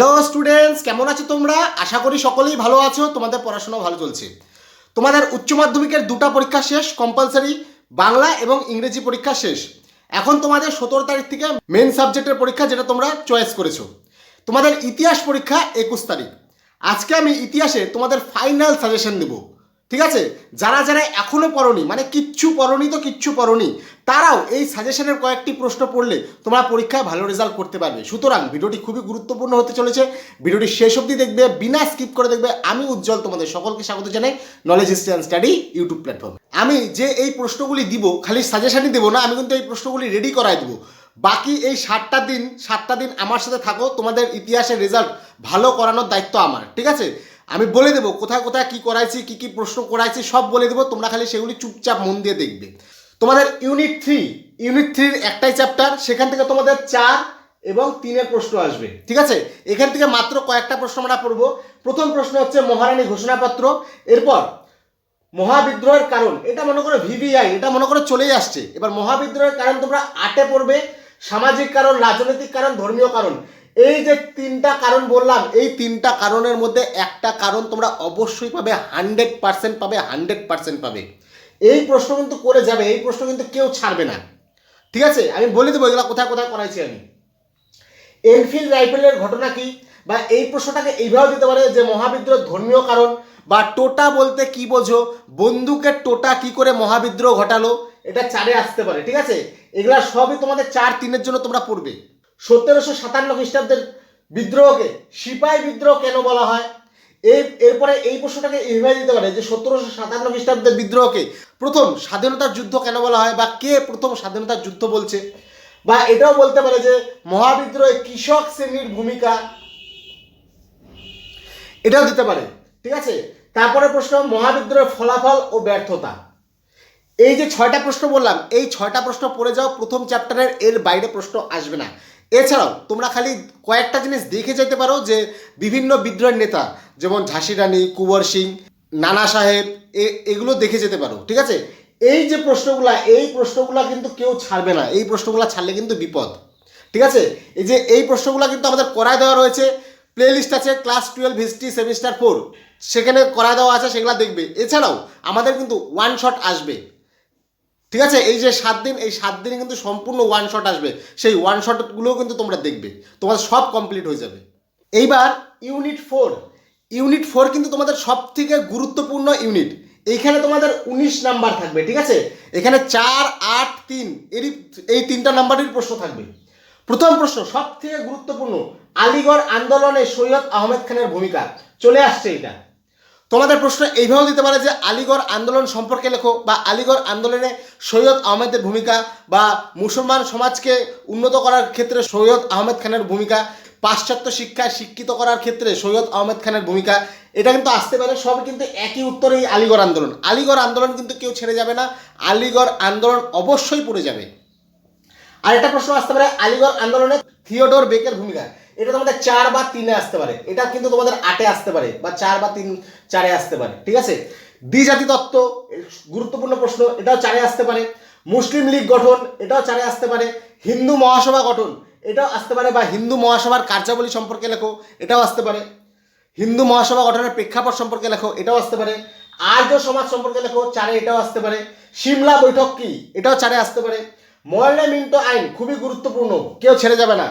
Hello students, কেমন আছো তোমরা? আশা করি সকলেই ভালো আছো, তোমাদের পড়াশোনা ভালো চলছে। তোমাদের উচ্চ মাধ্যমিকের দুটো পরীক্ষা শেষ কম্পালসারি বাংলা এবং ইংরেজি পরীক্ষা শেষ। এখন তোমাদের সতেরো তারিখ থেকে মেন সাবজেক্টের পরীক্ষা যেটা তোমরা চয়েস করেছ। তোমাদের ইতিহাস পরীক্ষা একুশ তারিখ। আজকে আমি ইতিহাসে তোমাদের ফাইনাল সাজেশন দেবো। ঠিক আছে? যারা যারা এখনও পড়নি মানে কিচ্ছু পড়নি তো কিচ্ছু পড়নি, তারাও এই সাজেশনের কয়েকটি প্রশ্ন পড়লে তোমরা পরীক্ষায় ভালো রেজাল্ট করতে পারবে। সুতরাং ভিডিওটি খুবই গুরুত্বপূর্ণ হতে চলেছে। ভিডিওটি শেষ অবধি দেখবে, বিনা স্কিপ করে দেখবে, আমি উজ্জ্বল তোমাদের সকলকে স্বাগত জানাই knowledge history and study YouTube platform আমি যে এই প্রশ্নগুলি দিব, খালি সাজেশনই দেবো না, আমি কিন্তু এই প্রশ্নগুলি রেডি করাই দেবো। বাকি এই সাতটা দিন সাতটা দিন আমার সাথে থাকো, তোমাদের ইতিহাসের রেজাল্ট ভালো করানোর দায়িত্ব আমার, ঠিক আছে? আমি বলে দেবো কোথায় কোথায় কি করাইছি, কি কি প্রশ্ন করাইছি, সব বলে দেবো, তোমরা খালি সেগুলি চুপচাপ মন দিয়ে দেখবে। তোমাদের ইউনিট থ্রি ইউনিট থ্রির একটাই চ্যাপ্টার সেখান থেকে তোমাদের চার এবং তিনের প্রশ্ন আসবে, ঠিক আছে? এখান থেকে মাত্র কয়েকটা প্রশ্ন আমরা পড়ব। প্রথম প্রশ্ন হচ্ছে মহারানী ঘোষণাপত্র, এরপর মহাবিদ্রোহের কারণ, এটা মনে করো ভিভিআই এটা মনে করো চলেই আসছে। এবার মহাবিদ্রোহের কারণ তোমরা আটে পড়বে, সামাজিক কারণ, রাজনৈতিক কারণ, ধর্মীয় কারণ। এই যে তিনটা কারণ বললাম, এই তিনটা কারণের মধ্যে একটা কারণ তোমরা অবশ্যই পাবে হান্ড্রেড পার্সেন্ট পাবে হান্ড্রেড পার্সেন্ট পাবে। এই প্রশ্ন কিন্তু করে যাবে, এই প্রশ্ন কিন্তু কেউ ছাড়বে না। ঠিক আছে? আমি বলে দেবো এগুলো কোথায় কোথায় করাইছি আমি। এনফিল্ড রাইফেলের ঘটনা কি? বা এই প্রশ্নটাকে এইভাবে দিতে পারে যে মহাবিদ্রোহ ধর্মীয় কারণ, বা টোটা বলতে কি বোঝো? বন্দুকের টোটা কি করে মহাবিদ্রোহ ঘটালো? এটা চারে আসতে পারে, ঠিক আছে? এগুলা সবই তোমাদের চার তিনের জন্য তোমরা পড়বে। সতেরোশো সাতান্ন খ্রিস্টাব্দের বিদ্রোহকে সিপাহি বিদ্রোহ কেন বলা হয়? এই এরপরে এই প্রশ্নটাকে এইভাবে দিতে পারে যে সতেরোশো সাতান্ন খ্রিস্টাব্দের বিদ্রোহকে প্রথম স্বাধীনতার যুদ্ধ কেন বলা হয় বা কে প্রথম স্বাধীনতার যুদ্ধ বলছে? বা এটাও বলতে পারে যে মহাবিদ্রোহে কৃষক শ্রেণির ভূমিকা। এটাও দিতে পারে, ঠিক আছে? তারপরে প্রশ্ন, মহাবিদ্রোহের ফলাফল ও ব্যর্থতা। এই যে ছয়টা প্রশ্ন বললাম, এই ছয়টা প্রশ্ন পড়ে যাও, প্রথম চ্যাপ্টারের এর বাইরে প্রশ্ন আসবে না। এছাড়াও, তোমরা খালি কয়েকটা জিনিস দেখে যেতে পারো যে বিভিন্ন বিদ্রোহের নেতা, যেমন ঝাঁসি রানী, কুঁবর সিং, নানা সাহেব এগুলো দেখে যেতে পারো, ঠিক আছে? এই যে প্রশ্নগুলা, এই প্রশ্নগুলা কিন্তু কেউ ছাড়বে না, এই প্রশ্নগুলা ছাড়লে কিন্তু বিপদ, ঠিক আছে? এই যে এই প্রশ্নগুলো কিন্তু আমাদের করায় দেওয়া রয়েছে প্লে লিস্ট আছে class twelve history semester four সেখানে করায় দেওয়া আছে, সেগুলো দেখবে। এছাড়াও, আমাদের কিন্তু ওয়ান শট আসবে ঠিক আছে? এই যে সাত দিন, এই সাত দিনে কিন্তু সম্পূর্ণ ওয়ান শট আসবে। সেই ওয়ান শটগুলোও কিন্তু তোমরা দেখবে। তোমাদের সব কমপ্লিট হয়ে যাবে। এইবার ইউনিট ফোর ইউনিট ফোর কিন্তু তোমাদের সব থেকে গুরুত্বপূর্ণ ইউনিট এইখানে তোমাদের উনিশ নাম্বার থাকবে, ঠিক আছে? এখানে চার, আট, তিন, এরই এই তিনটা নাম্বারের প্রশ্ন থাকবে। প্রথম প্রশ্ন সব থেকে গুরুত্বপূর্ণ, আলিগড় আন্দোলনে সৈয়দ আহমেদ খানের ভূমিকা। চলে আসছে এটা। তোমাদের প্রশ্ন এইভাবেও দিতে পারে যে আলিগড় আন্দোলন সম্পর্কে লেখো বা আলিগড় আন্দোলনে সৈয়দ আহমেদের ভূমিকা বা মুসলমান সমাজকে উন্নত করার ক্ষেত্রে সৈয়দ আহমেদ খানের ভূমিকা, পাশ্চাত্য শিক্ষায় শিক্ষিত করার ক্ষেত্রে সৈয়দ আহমেদ খানের ভূমিকা, এটা কিন্তু আসতে পারে, সব কিন্তু একই উত্তরে এই আলিগড় আন্দোলন। আলিগড় আন্দোলন কিন্তু কেউ ছেড়ে যাবে না, আলিগড় আন্দোলন অবশ্যই পড়ে যাবে। আর একটা প্রশ্ন আসতে পারে, আলিগড় আন্দোলনে থিওডোর বেকের ভূমিকা এটা তোমাদের চার বা তিনে আসতে পারে। এটা কিন্তু তোমাদের আটে আসতে পারে বা চার বা তিন, চারে আসতে পারে, ঠিক আছে? দ্বিজাতি তত্ত্ব গুরুত্বপূর্ণ প্রশ্ন, এটাও চারে আসতে পারে। মুসলিম লীগ গঠন, এটাও চারে আসতে পারে। হিন্দু মহাসভা গঠন, এটাও আসতে পারে বা হিন্দু মহাসভার কার্যাবলী সম্পর্কে লেখো, এটাও আসতে পারে। হিন্দু মহাসভা গঠনের প্রেক্ষাপট সম্পর্কে লেখো, এটাও আসতে পারে। আর্য সমাজ সম্পর্কে লেখো, চারে এটাও আসতে পারে। সিমলা বৈঠক কি, এটাও চারে আসতে পারে। ময়না মিন্টো আইন, খুবই গুরুত্বপূর্ণ, কেউ ছেড়ে যাবে না।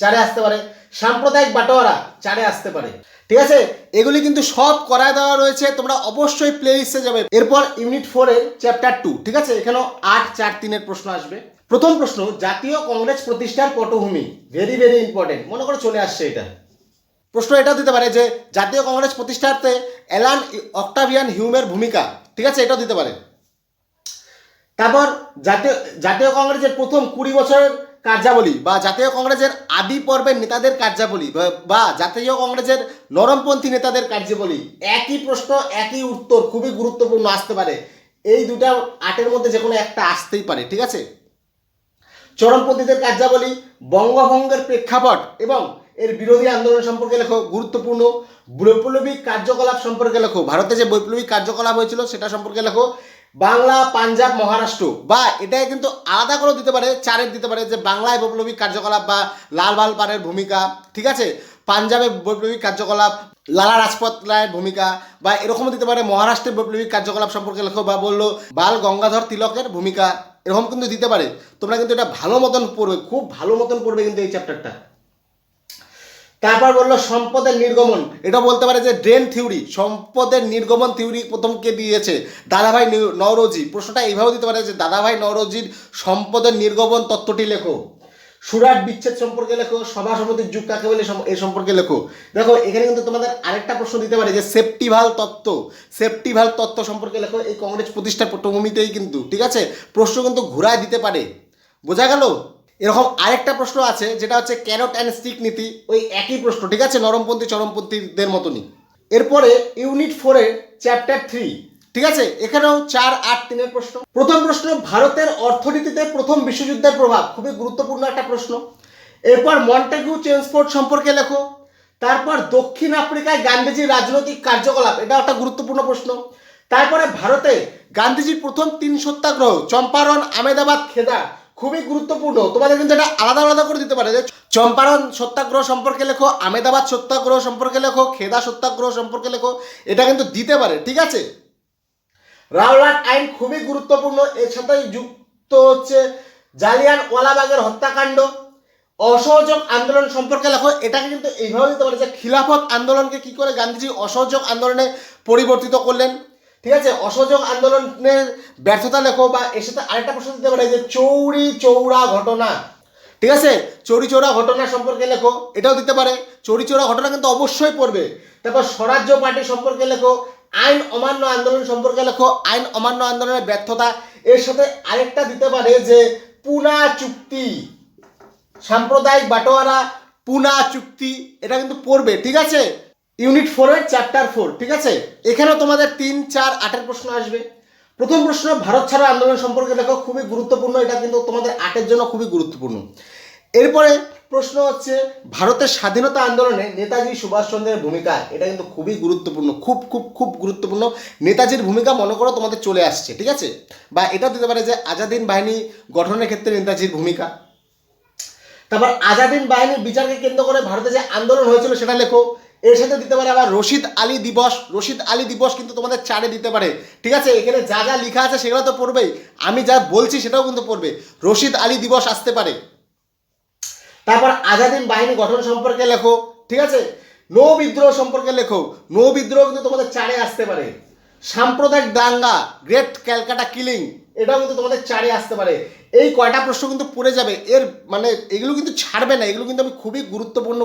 চারে আসতে পারে। সাম্প্রদায়িক বাটোয়ারা চারে আসতে পারে। ঠিক আছে? এগুলি কিন্তু সব করায় দেওয়া রয়েছে। তোমরা অবশ্যই প্লে লিস্টে যাবে। এরপর ইউনিট ফোরের চ্যাপ্টার টু ঠিক আছে? এখানেও আট, চার, তিনের প্রশ্ন আসবে। প্রথম প্রশ্ন, জাতীয় কংগ্রেস প্রতিষ্ঠার পটভূমি। ভেরি ভেরি ইম্পর্টেন্ট মনে করে চলে আসছে এটা। প্রশ্ন এটাও দিতে পারে যে, জাতীয় কংগ্রেস প্রতিষ্ঠাতে অ্যালান অক্টাভিয়ান হিউমের ভূমিকা, ঠিক আছে? এটাও দিতে পারে। তারপর জাতীয় জাতীয় কংগ্রেসের প্রথম কুড়ি বছরের কার্যাবলী বা জাতীয় কংগ্রেসের আদি পর্বের নেতাদের কার্যাবলী বা- জাতীয় কংগ্রেসের নরমপন্থী নেতাদের কার্যাবলী। একই প্রশ্ন, একই উত্তর খুবই গুরুত্বপূর্ণ আসতে পারে। এই দুটা আটের মধ্যে যে কোনো একটা আসতেই পারে, ঠিক আছে? চরমপন্থীদের কার্যাবলী, বঙ্গভঙ্গের প্রেক্ষাপট এবং এর বিরোধী আন্দোলন সম্পর্কে লেখো, গুরুত্বপূর্ণ। বৈপ্লবিক কার্যকলাপ সম্পর্কে লেখো, ভারতে যে বৈপ্লবিক কার্যকলাপ হয়েছিল সেটা সম্পর্কে লেখো। বাংলা, পাঞ্জাব, মহারাষ্ট্র। বা এটাই কিন্তু আলাদা করে দিতে পারে, চারের দিতে পারে যে বাংলায় বৈপ্লবিক কার্যকলাপ বা লাল বাল পারের ভূমিকা, ঠিক আছে? পাঞ্জাবে বৈপ্লবিক কার্যকলাপ, লালা রাজপথ রায়ের ভূমিকা, বা এরকমও দিতে পারে মহারাষ্ট্রের বৈপ্লবিক কার্যকলাপ সম্পর্কে লেখো বা বলল, বাল গঙ্গাধর তিলকের ভূমিকা, এরকম কিন্তু দিতে পারে। তোমরা কিন্তু এটা ভালো মতন পড়বে, খুব ভালো মতন পড়বে কিন্তু এই চ্যাপ্টারটা তারপর বলল সম্পদের নির্গমন। এটা বলতে পারে যে ড্রেন থিওরি, সম্পদের নির্গমন থিওরি প্রথম কে দিয়েছে? দাদাভাই নওরোজি। প্রশ্নটা এইভাবে দিতে পারে যে দাদাভাই নওরোজির সম্পদের নির্গমন তত্ত্বটি লেখো। সুরাট বিচ্ছেদ সম্পর্কে লেখো, সভা সমিতির যুগ কাকে বলে এই সম্পর্কে লেখো। দেখো, এখানে কিন্তু তোমাদের আরেকটা প্রশ্ন দিতে পারে যে সেফটিভাল তত্ত্ব সেফটিভাল তত্ত্ব সম্পর্কে লেখো। এই কংগ্রেস প্রতিষ্ঠার পটভূমিতেই কিন্তু, ঠিক আছে? প্রশ্ন কিন্তু ঘুরায় দিতে পারে। বোঝা গেল? এরকম আরেকটা প্রশ্ন আছে, যেটা হচ্ছে ক্যারট অ্যান্ড স্টিক নীতি, ওই একই প্রশ্ন, ঠিক আছে? নরমপন্থী, চরমপন্থীদের মতনই। এরপরে ইউনিট ফোরের চ্যাপ্টার থ্রি ঠিক আছে? এখানেও চার, আট, তিনের প্রশ্ন। প্রথম প্রশ্ন, ভারতের অর্থনীতিতে প্রথম বিশ্বযুদ্ধের প্রভাব। খুবই গুরুত্বপূর্ণ একটা প্রশ্ন। এরপর মন্টেগু চেন্সপোর্ট সম্পর্কে লেখো। তারপর দক্ষিণ আফ্রিকায় গান্ধীজির রাজনৈতিক কার্যকলাপ, এটা একটা গুরুত্বপূর্ণ প্রশ্ন। তারপরে ভারতে গান্ধীজির প্রথম তিন সত্যাগ্রহ, চম্পারণ, আমেদাবাদ খেদা খুবই গুরুত্বপূর্ণ। তোমাদের কিন্তু এটা আলাদা আলাদা করে দিতে পারে। যে চম্পারণ সত্যাগ্রহ সম্পর্কে লেখো, আমেদাবাদ সত্যাগ্রহ সম্পর্কে লেখো, খেদা সত্যাগ্রহ সম্পর্কে লেখো, এটা কিন্তু দিতে পারে, ঠিক আছে? রাওলাট আইন খুবই গুরুত্বপূর্ণ, এর সাথে যুক্ত হচ্ছে জালিয়ান ওয়ালাবাগের হত্যাকাণ্ড। অসহযোগ আন্দোলন সম্পর্কে লেখো, এটাকে কিন্তু এইভাবে দিতে পারে যে খিলাফত আন্দোলনকে কি করে গান্ধীজি অসহযোগ আন্দোলনে পরিবর্তিত করলেন। ঠিক আছে? অসহযোগ আন্দোলনের ব্যর্থতা লেখো বা এর সাথে আরেকটা প্রশ্ন দিতে পারে যে চৌরি চৌরা ঘটনা। ঠিক আছে? চৌরি চৌরা ঘটনা সম্পর্কে লেখো, এটাও দিতে পারে। চৌরি চৌরা ঘটনা কিন্তু অবশ্যই পড়বে। তারপর স্বরাজ্য পার্টি সম্পর্কে লেখো, আইন অমান্য আন্দোলন সম্পর্কে লেখো, আইন অমান্য আন্দোলনের ব্যর্থতা। এর সাথে আরেকটা দিতে পারে যে পুনা চুক্তি, সাম্প্রদায়িক বাটোয়ারা পুনা চুক্তি, এটা কিন্তু পড়বে। ঠিক আছে? ইউনিট ফোরের চ্যাপ্টার ফোর, ঠিক আছে? এখানেও তোমাদের তিন, চার, আটের প্রশ্ন আসবে। প্রথম প্রশ্ন, ভারত ছাড়ো আন্দোলন সম্পর্কে দেখো, খুবই গুরুত্বপূর্ণ, এটা কিন্তু তোমাদের আটের জন্য খুবই গুরুত্বপূর্ণ। এরপরে প্রশ্ন হচ্ছে, ভারতের স্বাধীনতা আন্দোলনে নেতাজি সুভাষচন্দ্রের ভূমিকা, এটা কিন্তু খুবই গুরুত্বপূর্ণ, খুব খুব খুব গুরুত্বপূর্ণ। নেতাজির ভূমিকা মনে করো তোমাদের চলে আসছে, ঠিক আছে? বা এটা দিতে পারে যে আজাদিন বাহিনী গঠনের ক্ষেত্রে নেতাজির ভূমিকা। তারপর আজাদিন বাহিনীর বিচারকে কেন্দ্র করে ভারতে যে আন্দোলন হয়েছিল, সেটা লেখো। এর সাথে দিতে পারে আবার রশিদ আলী দিবস। রশিদ আলী দিবস কিন্তু তোমাদের চারে দিতে পারে। ঠিক আছে? এখানে যা যা লেখা আছে সেগুলো তো পড়বেই। আমি যা বলছি সেটাও কিন্তু পড়বে। রশিদ আলী দিবস আসতে পারে। তারপর আজাদিন বাহিনী গঠন সম্পর্কে লেখো। ঠিক আছে? নৌ বিদ্রোহ সম্পর্কে লেখো। নৌ বিদ্রোহ কিন্তু তোমাদের চারে আসতে পারে। সাম্প্রদায়িক দাঙ্গা গ্রেট ক্যালকাটা কিলিং এটাও কিন্তু তোমাদের চারে আসতে পারে। এই কয়টা প্রশ্ন কিন্তু পড়ে যাবে। এর মানে এগুলো কিন্তু ছাড়বে না। এগুলো কিন্তু আমি খুবই গুরুত্বপূর্ণ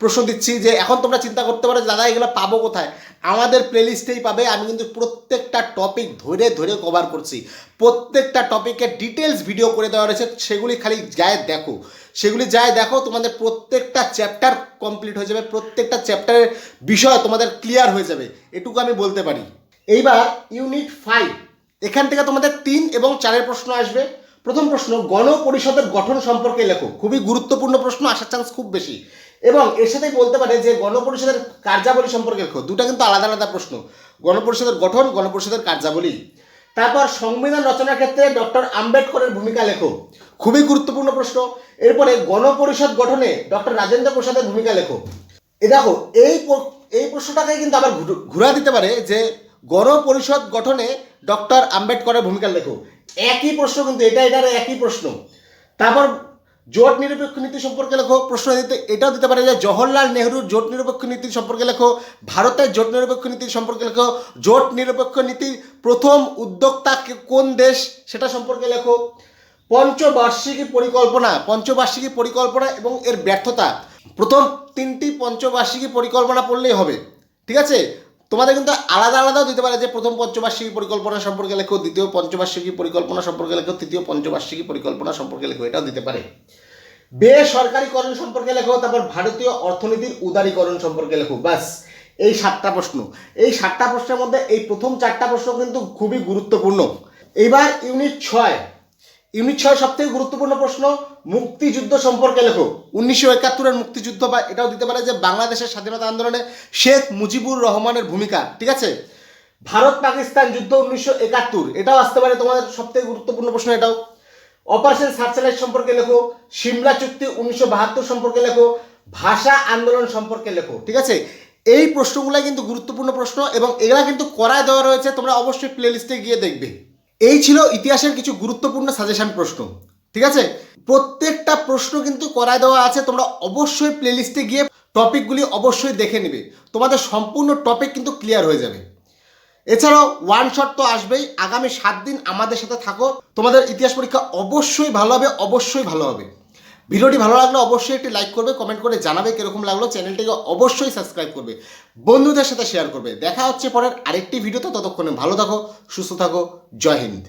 প্রশ্ন দিচ্ছি যে এখন তোমরা চিন্তা করতে পারো দাদা, এগুলো পাবো কোথায়? আমাদের প্লেলিস্টেই পাবে। আমি কিন্তু প্রত্যেকটা টপিক ধরে ধরে কভার করছি। প্রত্যেকটা টপিকের ডিটেলস ভিডিও করে দেওয়া রয়েছে। সেগুলি খালি যায় দেখো। সেগুলি যায় দেখো, তোমাদের প্রত্যেকটা চ্যাপ্টার কমপ্লিট হয়ে যাবে। প্রত্যেকটা চ্যাপ্টারের বিষয় তোমাদের ক্লিয়ার হয়ে যাবে। এটুকু আমি বলতে পারি। এইবার ইউনিট ফাইভ এখান থেকে তোমাদের তিন এবং চারের প্রশ্ন আসবে। প্রথম প্রশ্ন, গণপরিষদের গঠন সম্পর্কে লেখো। খুবই গুরুত্বপূর্ণ প্রশ্ন, আসার চান্স খুব বেশি। এবং এর সাথেই বলতে পারে যে, গণপরিষদের কার্যাবলী সম্পর্কে লেখো। দুটা কিন্তু আলাদা আলাদা প্রশ্ন। গণপরিষদের গঠন, গণপরিষদের কার্যাবলী। তারপর সংবিধান রচনার ক্ষেত্রে ডক্টর আম্বেদকরের ভূমিকা লেখো। খুবই গুরুত্বপূর্ণ প্রশ্ন। এরপরে গণপরিষদ গঠনে ডক্টর রাজেন্দ্র প্রসাদের ভূমিকা লেখো। এ দেখো, এই এই প্রশ্নটাকে কিন্তু আবার ঘুরা দিতে পারে যে গণপরিষদ গঠনে ডক্টর আম্বেদকরের ভূমিকা লেখো। একই প্রশ্ন কিন্তু এটা এটার একই প্রশ্ন। তারপর জোট নিরপেক্ষ নীতি সম্পর্কে লেখো, প্রশ্ন দিতে এটাও দিতে পারে যে জওহরলাল নেহরুর জোট নিরপেক্ষ নীতি সম্পর্কে লেখো, ভারতের জোট নিরপেক্ষ নীতি সম্পর্কে লেখো, জোট নিরপেক্ষ নীতির প্রথম উদ্যোক্তা কোন দেশ সেটা সম্পর্কে লেখো। পঞ্চবার্ষিকী পরিকল্পনা পঞ্চবার্ষিকী পরিকল্পনা এবং এর ব্যর্থতা। প্রথম তিনটি পঞ্চবার্ষিকী পরিকল্পনা পড়লেই হবে, ঠিক আছে? তোমাদের কিন্তু আলাদা আলাদাও দিতে পারে যে প্রথম পঞ্চবার্ষিকী পরিকল্পনা সম্পর্কে লেখো, দ্বিতীয় পঞ্চবার্ষিকী পরিকল্পনা সম্পর্কে লেখো, তৃতীয় পঞ্চবার্ষিকী পরিকল্পনা সম্পর্কে লেখো, এটাও দিতে পারে। বেসরকারিকরণ সম্পর্কে লেখো, তারপর ভারতীয় অর্থনীতির উদারীকরণ সম্পর্কে লেখো বাস এই সাতটা প্রশ্ন। এই সাতটা প্রশ্নের মধ্যে এই প্রথম চারটা প্রশ্ন কিন্তু খুবই গুরুত্বপূর্ণ। এইবার ইউনিট ছয়। ইউনিট ছয় সব থেকে গুরুত্বপূর্ণ প্রশ্ন, মুক্তিযুদ্ধ সম্পর্কে লেখো। উনিশশো একাত্তরের মুক্তিযুদ্ধ বা এটাও দিতে পারে যে বাংলাদেশের স্বাধীনতা আন্দোলনে শেখ মুজিবুর রহমানের ভূমিকা, ঠিক আছে? ভারত পাকিস্তান যুদ্ধ উনিশশো একাত্তর, এটাও আসতে পারে তোমাদের সবথেকে গুরুত্বপূর্ণ প্রশ্ন এটাও। অপারেশন সার্চলাইট সম্পর্কে লেখো, সিমলা চুক্তি উনিশশো বাহাত্তর সম্পর্কে লেখো, ভাষা আন্দোলন সম্পর্কে লেখো, ঠিক আছে? এই প্রশ্নগুলো কিন্তু গুরুত্বপূর্ণ প্রশ্ন এবং এগুলা কিন্তু করায় দেওয়া রয়েছে, তোমরা অবশ্যই প্লেলিস্টে গিয়ে দেখবে। এই ছিল ইতিহাসের কিছু গুরুত্বপূর্ণ সাজেশন প্রশ্ন, ঠিক আছে? প্রত্যেকটা প্রশ্ন কিন্তু করায় দেওয়া আছে, তোমরা অবশ্যই প্লেলিস্টে গিয়ে টপিকগুলি অবশ্যই দেখে নেবে। তোমাদের সম্পূর্ণ টপিক কিন্তু ক্লিয়ার হয়ে যাবে। এছাড়াও ওয়ান শট তো আসবেই, আগামী সাত দিন আমাদের সাথে থাকো। তোমাদের ইতিহাস পরীক্ষা অবশ্যই ভালো হবে, অবশ্যই ভালো হবে। ভিডিওটি ভালো লাগলে অবশ্যই একটি লাইক করবে কমেন্ট করে জানাবে কীরকম লাগল, চ্যানেলটিকে অবশ্যই সাবস্ক্রাইব করবে, বন্ধুদের সাথে শেয়ার করবে। দেখা হচ্ছে পরের আরেকটি ভিডিওতে, ততক্ষণে ভালো থাকো, সুস্থ থাকো, জয় হিন্দ।